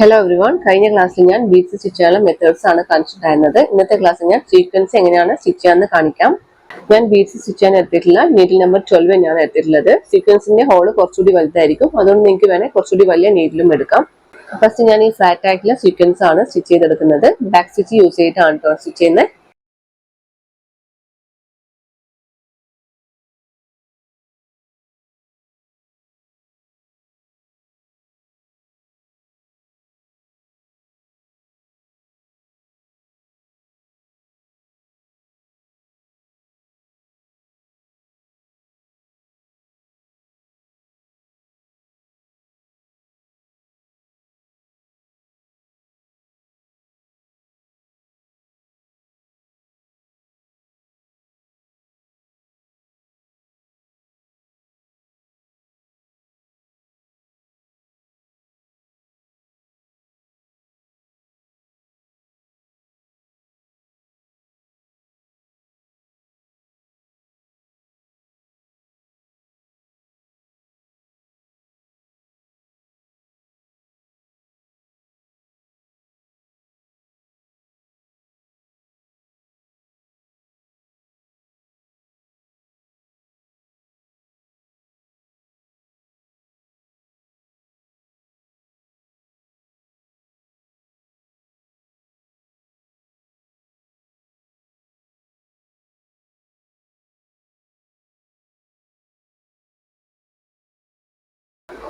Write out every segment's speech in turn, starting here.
Hello everyone കഴിഞ്ഞ ക്ലാസ്സിൽ ഞാൻ ബീഡ്സ് സ്റ്റിച്ച് ചെയ്യാനുള്ള മെത്തേഡ്സ് ആണ് കാണിച്ചിട്ടുണ്ടായിരുന്നത്. ഇന്നത്തെ ക്ലാസ്സിൽ ഞാൻ സീക്വൻസ് എങ്ങനെയാണ് സ്റ്റിച്ച് ചെയ്യാന്ന് കാണിക്കാം. ഞാൻ ബീഡ്സ് സ്റ്റിച്ച് ചെയ്യാൻ എടുത്തിട്ടില്ല. നീഡിൽ നമ്പർ ട്വൽവ് തന്നെയാണ് എടുത്തിട്ടുള്ളത്. സീക്വൻസിന്റെ ഹോൾ കുറച്ചുകൂടി വലുതായിരിക്കും. അതുകൊണ്ട് നിങ്ങൾക്ക് വേണേൽ കുറച്ചുകൂടി വലിയ നീഡിലും എടുക്കാം. ഫസ്റ്റ് ഞാൻ ഈ ഫ്ലാറ്റ് ആക്കിലെ സീക്വൻസ് ആണ് സ്റ്റിച്ച് ചെയ്തെടുക്കുന്നത്. ബാക്ക് സ്റ്റിച്ച് യൂസ് ചെയ്തിട്ടാണ് സ്റ്റിച്ച് ചെയ്യുന്നത്.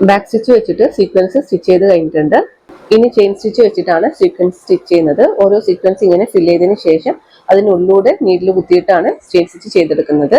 ബാക്ക് സ്റ്റിച്ച് വെച്ചിട്ട് സീക്വൻസ് സ്റ്റിച്ച് ചെയ്ത് കഴിഞ്ഞിട്ടുണ്ട്. ഇനി ചെയിൻ സ്റ്റിച്ച് വെച്ചിട്ടാണ് സീക്വൻസ് സ്റ്റിച്ച് ചെയ്യുന്നത്. ഓരോ സീക്വൻസ് ഇങ്ങനെ ഫില്ല് ചെയ്തതിന് ശേഷം അതിനുള്ളിലൂടെ നീഡിൽ കുത്തിയിട്ടാണ് ചെയിൻ സ്റ്റിച്ച് ചെയ്തെടുക്കുന്നത്.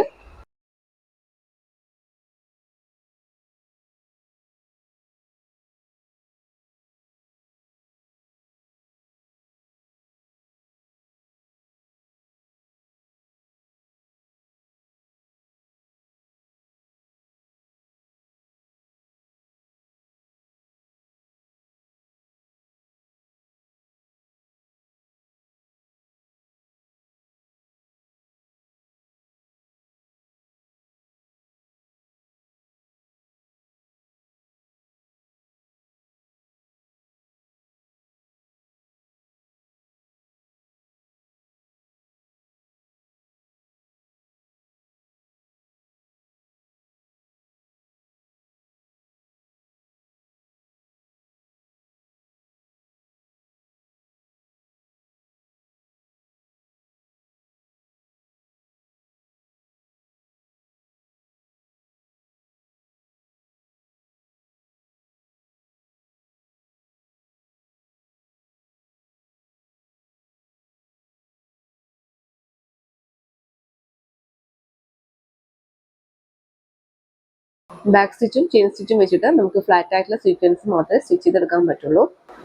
ബാക്ക് സ്റ്റിച്ചും ചെയിൻ സ്റ്റിച്ചും വെച്ചിട്ട് നമുക്ക് ഫ്ലാറ്റ് ആയിട്ടുള്ള സീക്വൻസ് മാത്രമേ സ്റ്റിച്ച് ചെയ്തെടുക്കാൻ പറ്റുള്ളൂ.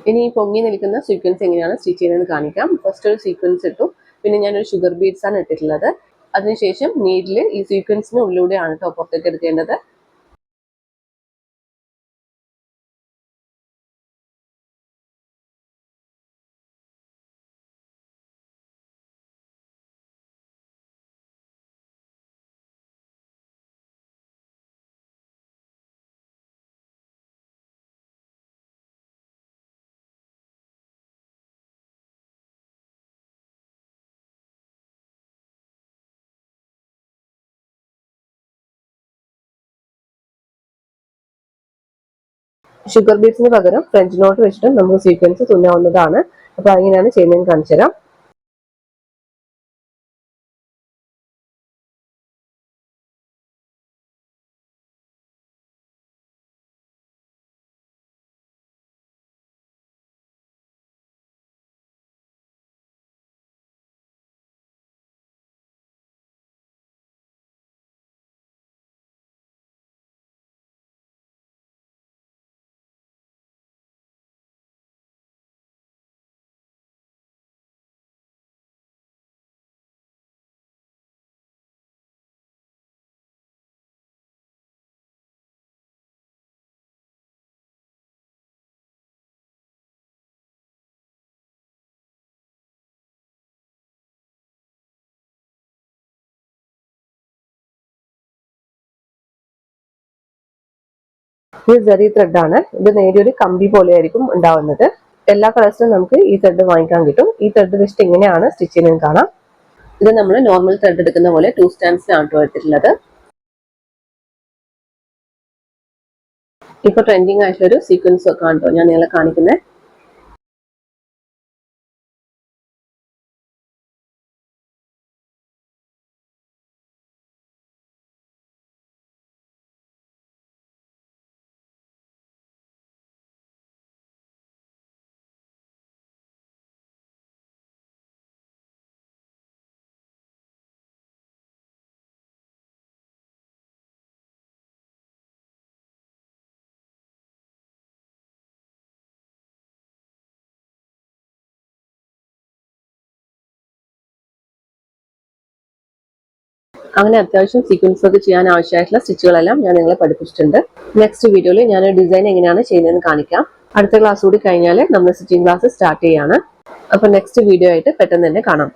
ഇനി ഈ പൊങ്ങി നിൽക്കുന്ന സീക്വൻസ് എങ്ങനെയാണ് സ്റ്റിച്ച് ചെയ്യുന്നത് കാണിക്കാം. ഫസ്റ്റ് ഒരു സീക്വൻസ് ഇട്ടു. പിന്നെ ഞാനൊരു ഷുഗർ ബീഡ്സ് ആണ് ഇട്ടിട്ടുള്ളത്. അതിനുശേഷം നീഡിൽ ഈ സീക്വൻസിന് ഉള്ളിലൂടെയാണ് കേട്ടോ പുറത്തേക്ക് എടുക്കേണ്ടത്. ഷുഗർ ബീഡ്സിന് പകരം ഫ്രഞ്ച് നോട്ട് വെച്ചിട്ട് നമുക്ക് സീക്വൻസ് തുന്നാവുന്നതാണ്. അപ്പൊ അങ്ങനെയാണ് ചെയ്യുന്നതെന്ന് കാണിച്ചു തരാം ഇത് ജെറി ത്രെഡ് ആണ്. ഇത് നേടിയൊരു കമ്പി പോലെയായിരിക്കും ഉണ്ടാവുന്നത്. എല്ലാ കളേഴ്സിലും നമുക്ക് ഈ ത്രെഡ് വാങ്ങിക്കാൻ കിട്ടും. ഈ ത്രെഡ് വെച്ചിട്ട് ഇങ്ങനെയാണ് സ്റ്റിച്ച് ചെയ്യുന്നത് കാണാം. ഇത് നമ്മൾ നോർമൽ ത്രെഡ് എടുക്കുന്ന പോലെ ടു സ്റ്റാൻഡ്സിലാണ് എടുത്തിട്ടുള്ളത് ഇപ്പൊ ട്രെൻഡിങ് ആയിട്ടുള്ള ഒരു സീക്വൻസ് ഒക്കെ ആണ് ഞാൻ നിങ്ങളെ കാണിക്കുന്നത് അങ്ങനെ അത്യാവശ്യം സീക്വൻസ് ഒക്കെ ചെയ്യാൻ ആവശ്യമായിട്ടുള്ള സ്റ്റിച്ചുകളെല്ലാം ഞാൻ നിങ്ങളെ പഠിപ്പിച്ചിട്ടുണ്ട്. നെക്സ്റ്റ് വീഡിയോയിൽ ഞാൻ ഡിസൈൻ എങ്ങനെയാണ് ചെയ്യുന്നതെന്ന് കാണിക്കാം. അടുത്ത ക്ലാസ് കൂടി കഴിഞ്ഞാൽ നമ്മൾ സ്റ്റിച്ചിങ് ക്ലാസ് സ്റ്റാർട്ട് ചെയ്യാണ്. അപ്പൊ നെക്സ്റ്റ് വീഡിയോ ആയിട്ട് പെട്ടെന്ന് തന്നെ കാണാം.